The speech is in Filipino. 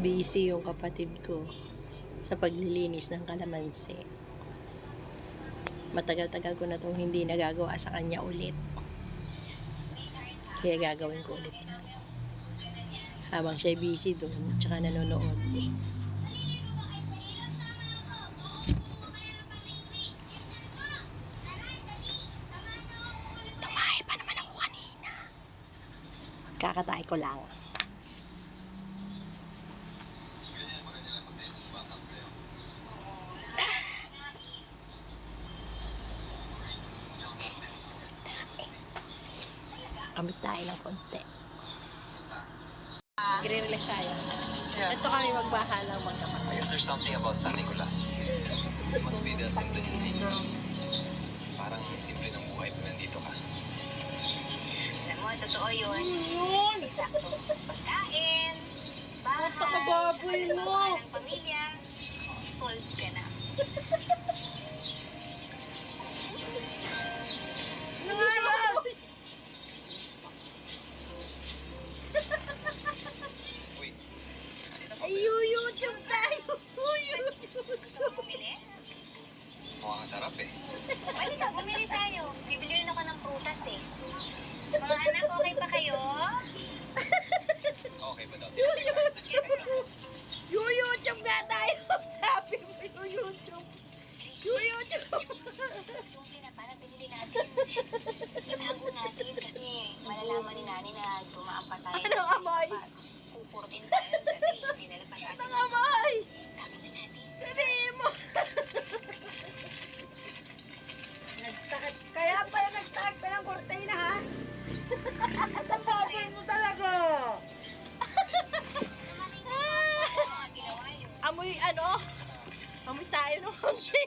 Busy yung kapatid ko sa paglilinis ng kalamansi. Matagal-tagal ko na itong hindi nagagawa sa kanya ulit. Kaya gagawin ko ulit yan. Habang siya busy doon, tsaka nanonood. Tumahi pa naman ako kanina. Kakatay ko lang. Kamit tayo ng konti. Gre-release tayo. Yeah. Ito kami magbahalang magkakapit. I guess there's something about San Nicolas. It must be the simplicity. Parang simple ng buhay pag nandito ka. Alam mo, totoo yun. Eksakto. Pagkain, bahay, Napakababoy mo. ng pamilya. YouTube! Yung tinapa na binili natin. Itago natin kasi malalaman ni nani na dumaan pa tayo. Anong amoy? Pupurtin tayo kasi hindi nila pa natin. Tago na natin. Sabihin mo! Nagtakot, kaya pala nagtakot ka ng kortina ha? At ang baboy mo talaga! Amoy ano? Amoy tayo ng konti.